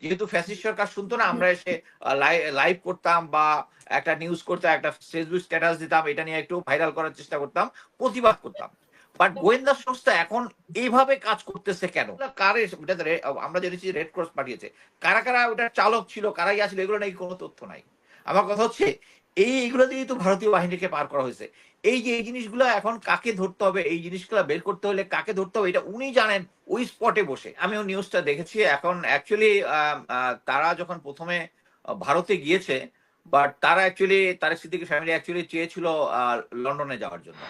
যেহেতু ফ্যাসিস্ট সরকার শুনতো না, আমরা এসে লাইভ করতাম বা একটা নিউজ করতাম, একটা ফেসবুক স্ট্যাটাস দিতাম, এটা নিয়ে একটু ভাইরাল করার চেষ্টা করতাম, প্রতিবাদ করতাম। বাট গোয়েন্দা সংস্থা এখন এইভাবে কাজ করতেছে কেন? কারে ওটাতে আমরা জেনেছি রেড ক্রস পাঠিয়েছে, কারা কারা ওটার চালক ছিল, কারা ছিল এগুলো নাকি কোনো তথ্য নাই। আমার কথা হচ্ছে এই এইগুলো দিয়েই তো ভারতীয় বাহিনীকে পার করা হয়েছে। এই যে এই জিনিসগুলো এখন কাকে ধরতে হবে এই জিনিসগুলো বের করতে হলে কাকে ধরতে হবে এটা উনি জানেন ওই স্পটে বসে। আমিও নিউজটা দেখেছি এখন অ্যাকচুয়ালি তারা যখন প্রথমে ভারতে গিয়েছে বাট তারা অ্যাকচুয়ালি তার সিদ্দিকি ফ্যামিলি অ্যাকচুয়ালি চেয়েছিল লন্ডনে যাওয়ার জন্য।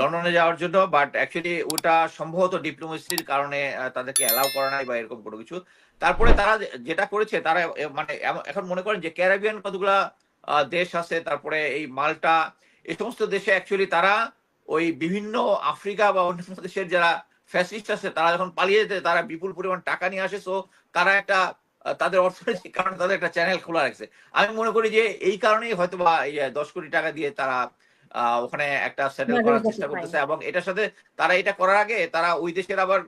লন্ডনে যাওয়ার জন্য বাট অ্যাকচুয়ালি ওটা সম্ভবত ডিপ্লোমেসির কারণে তাদেরকে অ্যালাউ করা নাই বা এরকম কোনো কিছু। তারপরে তারা যেটা করেছে তারা মানে এখন মনে করেন যে ক্যারাবিয়ান কতগুলা দেশ আছে তারপরে এই মাল্টা এই সমস্ত দেশে অ্যাকচুয়ালি তারা ওই বিভিন্ন আফ্রিকা বা অন্যান্য দেশের যারা ফ্যাসিস্ট আছে তারা যখন পালিয়ে যেতে তারা বিপুল পরিমাণ টাকা নিয়ে আসে। সো তারা একটা তাদের অর্থনৈতিক কারণে তাদের একটা চ্যানেল খোলা রাখছে। আমি মনে করি যে এই কারণেই হয়তো বা এই, দশ কোটি টাকা দিয়ে তারা আহ, ওখানে একটা সেটেল করার চেষ্টা করতেছে এবং এটার সাথে তারা এটা করার আগে তারা ওই দেশের আবার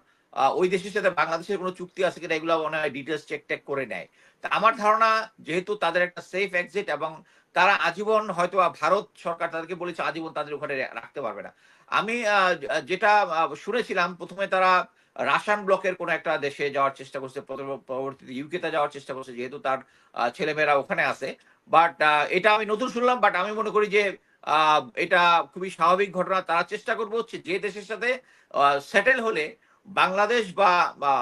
ওই দেশের সাথে বাংলাদেশের কোনো চুক্তি আছে কিনা এগুলো অনেক ডিটেলস চেক টেক করে নেয়। তা আমার ধারণা, যেহেতু তাদের একটা সেফ এক্সিট এবং তারা আজীবন হয়তো ভারত সরকার তাদেরকে বলেছে, আজীবন তাদের ওখানে রাখতে পারবে না। আমি যেটা শুনেছিলাম, প্রথমে তারা রাশিয়ান ব্লকের কোন একটা দেশে যাওয়ার চেষ্টা করছে পরবর্তীতে ইউকেতে যাওয়ার চেষ্টা করছে, যেহেতু তার ছেলেমেয়েরা ওখানে আছে। বাট এটা আমি নতুন শুনলাম বাট আমি মনে করি যে এটা খুবই স্বাভাবিক ঘটনা। তারা চেষ্টা করব হচ্ছে যে দেশের সাথে সেটেল হলে বাংলাদেশ বা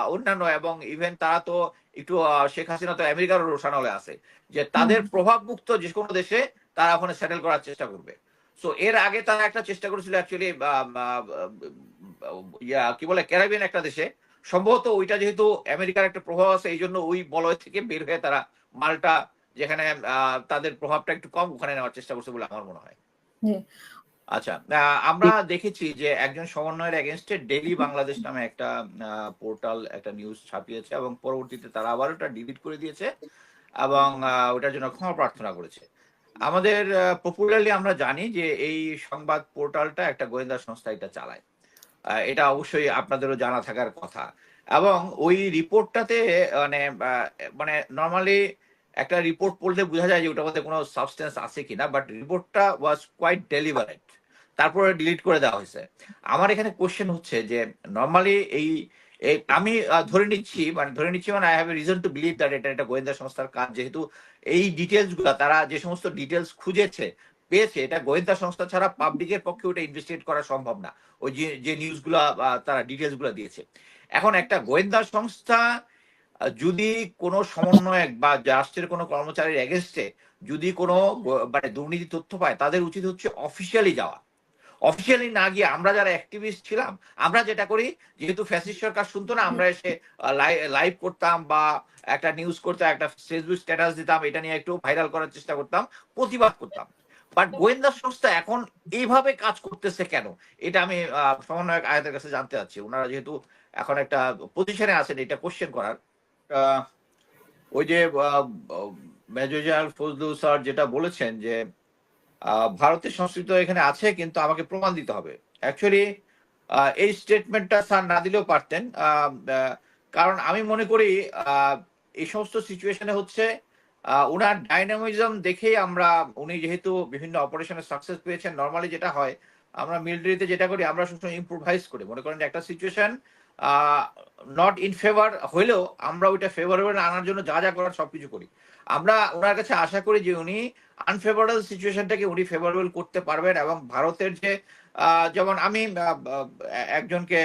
অন্যান্য এবং ইভেন তারা তো একটু শেখ হাসিনা তো আমেরিকার রোশানলে আছে যে তাদের প্রভাব মুক্ত যে কোনো দেশে তারা ওখানে সেটেল করার চেষ্টা করবে। সো এর আগে তারা একটা চেষ্টা করেছিল অ্যাকচুয়ালি ইয়া কি বলে ক্যারাবিয়ান একটা দেশে। সম্ভবত ওইটা যেহেতু আমেরিকার একটা প্রভাব আছে এই জন্য ওই বলয় থেকে বের হয়ে তারা মালটা যেখানে আহ, তাদের প্রভাবটা একটু কম ওখানে নেওয়ার চেষ্টা করছে বলে আমার মনে হয়। জি। আচ্ছা আমরা দেখেছি যে একজন সমন্বয়ের এগেনস্টে ডেলি বাংলাদেশ নামে একটা পোর্টাল একটা নিউজ ছাপিয়েছে এবং পরবর্তীতে তারা আবার ওটা ডিলিট করে দিয়েছে এবং ওটার জন্য ক্ষমা প্রার্থনা করেছে। আমাদের পপুলারলি আমরা জানি যে এই সংবাদ পোর্টালটা একটা গোয়েন্দা সংস্থা এটা চালায়। এটা অবশ্যই আপনাদেরও জানা থাকার কথা। এবং ওই রিপোর্টটাতে মানে মানে নর্মালি একটা রিপোর্ট পড়লে বোঝা যায় যে ওটার মধ্যে কোনো সাবস্টেন্স আছে কিনা বাট রিপোর্টটা ওয়াজ কোয়াইট ডেলিভারেট তারপরে ডিলিট করে দেওয়া হয়েছে। আমার এখানে কোশ্চেন হচ্ছে যে নর্মালি এই আমি ধরে নিচ্ছি মানে ধরে নিচ্ছি মানে I have a reason to believe that এটা একটা গোয়েন্দা সংস্থার কাজ, যেহেতু এই ডিটেলসগুলা, তারা যে সমস্ত ডিটেলস খুঁজেছে, পেয়েছে, এটা গোয়েন্দা সংস্থা ছাড়া পাবলিকের পক্ষে ওটা ইনভেস্টিগেট করা সম্ভব না। ওই যে যে নিউজগুলা বা তারা ডিটেলসগুলা দিয়েছে। এখন একটা গোয়েন্দা সংস্থা যদি কোনো সমন্বয়ক বা রাষ্ট্রের কোনো কর্মচারীর এগেনস্টে যদি কোনো মানে দুর্নীতি তথ্য পায়, তাদের উচিত হচ্ছে অফিসিয়ালি যাওয়া। অফিসিয়ালি না গিয়ে আমরা যারা অ্যাক্টিভিস্ট ছিলাম, আমরা যেটা করি, যেহেতু ফ্যাসিস্ট সরকার শুনতো না, আমরা এসে লাইভ করতাম বা একটা নিউজ করতাম, একটা ফেসবুক স্ট্যাটাস দিতাম, এটা নিয়ে একটু ভাইরাল করার চেষ্টা করতাম, প্রতিবাদ করতাম। বাট গোয়েন্দা সংস্থা এখন এইভাবে কাজ করতেছে কেন? এটা আমি সমন্বয়ক আয়াতের কাছে জানতে চাচ্ছি। ওনারা যেহেতু এখন একটা পজিশনে আছেন, এটা কোশ্চেন করার। ওই যে মেজর ফজলু স্যার যেটা বলেছেন যে ভারতের সংস্কৃতি এখানে আছে, কিন্তু আমাকে প্রমাণ দিতে হবে। অ্যাকচুয়ালি এই স্টেটমেন্টটা স্যার না দিলেও পারতেন। কারণ আমি মনে করি এই সমস্ত সিচুয়েশনে হচ্ছে ওনার ডাইনামিজম দেখেই আমরা, উনি যেহেতু বিভিন্ন অপারেশনে সাকসেস পেয়েছেন নর্মালি যেটা হয়, আমরা মিলিটারিতে যেটা করি, আমরা সবসময় ইম্প্রোভাইজ করি। মনে করেন একটা সিচুয়েশন নট ইন ফেভার হইলেও আমরা ওইটা ফেভারেবল আনার জন্য যা যা করার সবকিছু করি। আমরা ওনার কাছে আশা করি যে উনি আনফেভারেবল সিচুয়েশনটাকে উনি ফেভারেবল করতে পারবেন এবং ভারতের যে যেমন আমি একজনকে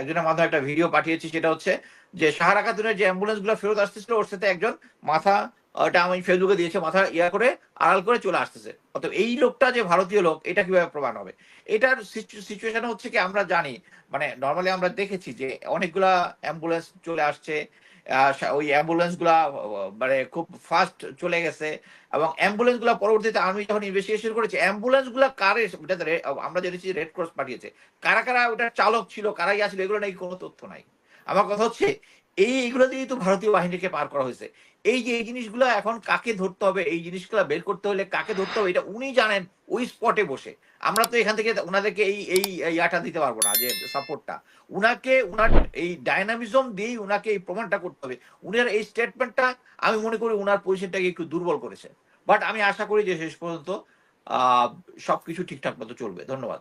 একজনের মাধ্যমে একটা ভিডিও পাঠিয়েছি, সেটা হচ্ছে যে সাহারা খাতুনের যে অ্যাম্বুলেন্সগুলো ফেরত আসতেছিল, ওর সাথে একজন মাথা ওটা আমি ফেসবুকে দিয়েছে, মাথা ইয়া করে আড়াল করে চলে আসতেছে। অতএব এই লোকটা যে ভারতীয় লোক, এটা কীভাবে প্রমাণ হবে? এটার সিচুয়েশন হচ্ছে কি আমরা জানি মানে নর্মালি আমরা দেখেছি যে অনেকগুলা অ্যাম্বুলেন্স চলে আসছে ওই অ্যাম্বুলেন্সগুলা মানে খুব ফাস্ট চলে গেছে এবং অ্যাম্বুলেন্সগুলা পরবর্তীতে আমি যখন ইনভেস্টিগেশন করেছি অ্যাম্বুলেন্সগুলা কারে আমরা জেনেছি রেড ক্রস পাঠিয়েছে। কারা কারা ওটার চালক ছিল কারাই আসলে এগুলো নাকি কোনো তথ্য নাই। আমার কথা হচ্ছে এই এইগুলো দিয়েই তো ভারতীয় বাহিনীকে পার করা হয়েছে। এই যে এই জিনিসগুলো এখন কাকে ধরতে হবে, এই জিনিসগুলো বের করতে হলে কাকে ধরতে হবে, এটা উনি জানেন ওই স্পটে বসে। আমরা তো এখান থেকে ওনাদেরকে এই এই ইয়াটা দিতে পারব না, যে সাপোর্টটা উনাকে, উনার এই ডায়নামিজম দিয়েই উনাকে এই প্রমাণটা করতে হবে। উনার এই স্টেটমেন্টটা আমি মনে করি উনার পজিশনটাকে একটু দুর্বল করেছে। বাট আমি আশা করি যে শেষ পর্যন্ত, আহ, সবকিছু ঠিকঠাক মতো চলবে। ধন্যবাদ।